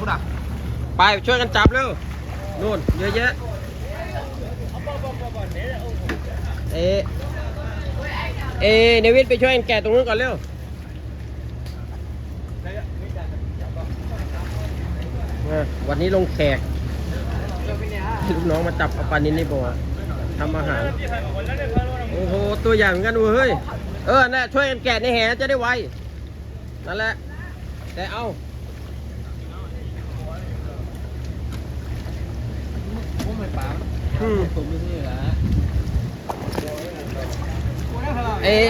พูดอะไปช่วยกันจับเร็วนู่นเยอะแยะเอเอเนวิทไปช่วยกันแกะตรงนู้นก่อนเร็ววันนี้ลงแขกลูกน้องมาจับเอาปลานินในบ่อทำอาหาร โอ้โห ตัวใหญ่เหมือนกันเว้ยเฮ้ยเออน่ะช่วยกันแกะในแหจะได้ไว นั่นแหละ แต่เอา ผมไม่ปาม อืม ผมไม่ใช่ เหรอเอะ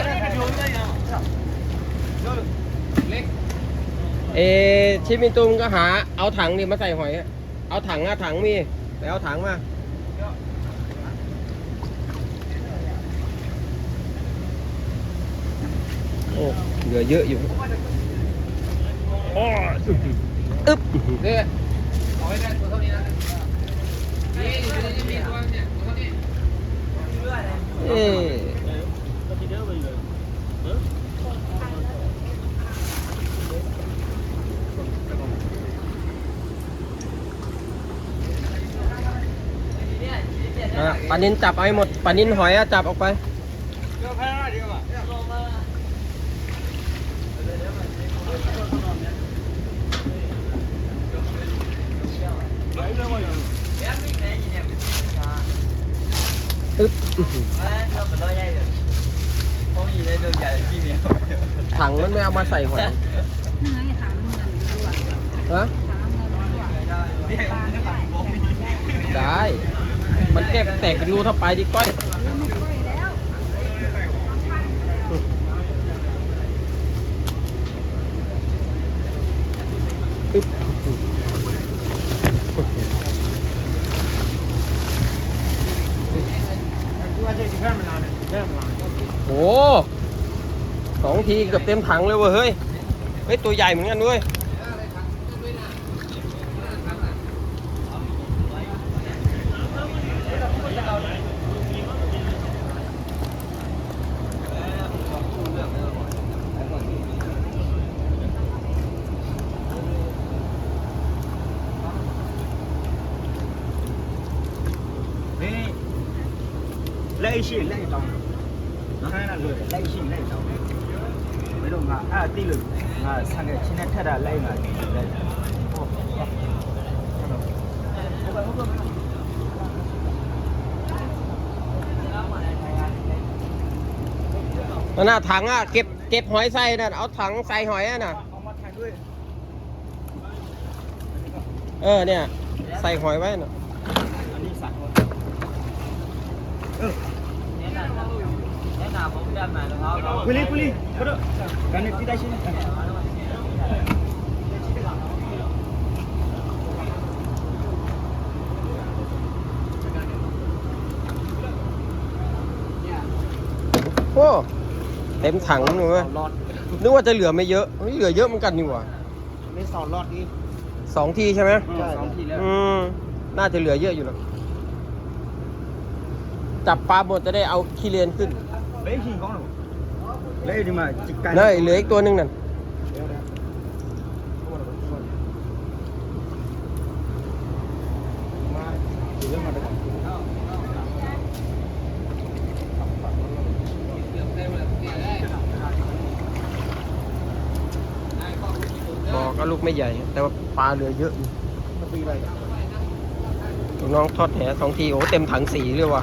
เอะชิมิตุมก็หา เอาถังนี่มาใส่หอยอะเอาถังอะถังมีไปเอาถังมาโอ้เหลือเยอะอยู่อ้ออึ๊บเนี่ยเอาไว้ได้ตัวเท่านี้นะนี่อยู่ในนี้มีตัวเนี่ยตัวเท่านี้ เอ๊ะอะ ปลานินจับเอาให้หมดปลานินหอยอะจับออกไปอึ๊บอื้อหือถังมันไม่เอามาใส่หอยนี่งถามเงินด้วยฮะถามเงินด้วยปลาได้ มันแก้แตกเป็นรูเท่าไปดิก้อยไม่ค่อยแล้วอึ๊บโอ้สองทีเกือบเต็มถังเลยเว้ยเฮ้ยเฮ้ยตัวใหญ่เหมือนกันด้วย นี่ 来信来张，看那个来信来张，没弄啊，啊对了，啊三个今天看到来嘛，来，哦，我我我我。นั่นน่ะถังอะเก็บเก็บหอยใส่น่ะเอาถังใส่หอยอะน่ะเออเนี่ย ใส่หอยไว้น่ะ กุลีกุลีกระโดดกันนี่ที่ได้ชิมโอ้เต็มถังหนูเว้ยรอดนึกว่าจะเหลือไม่เยอะเฮ้ยเหลือเยอะเหมือนกันนี่หว่าไม่สอนรอดอีกสองทีใช่ไหมใช่สองทีแล้วอืมน่าจะเหลือเยอะอยู่นะจับปลาหมดจะได้เอาขี้เลียนขึ้น เฮ้หิงก้อนหรอเลยดีมาจิกไก่เลยเหลืออีกตัวหนึงนั่น บอกก็ลูกไม่ใหญ่ แต่ว่าปลาเหลือเยอะอยู่ลูกน้องทอดแหสองทีโอ้เต็มถังสีเลยว่ะ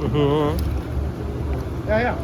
อือหือ ได้ยัง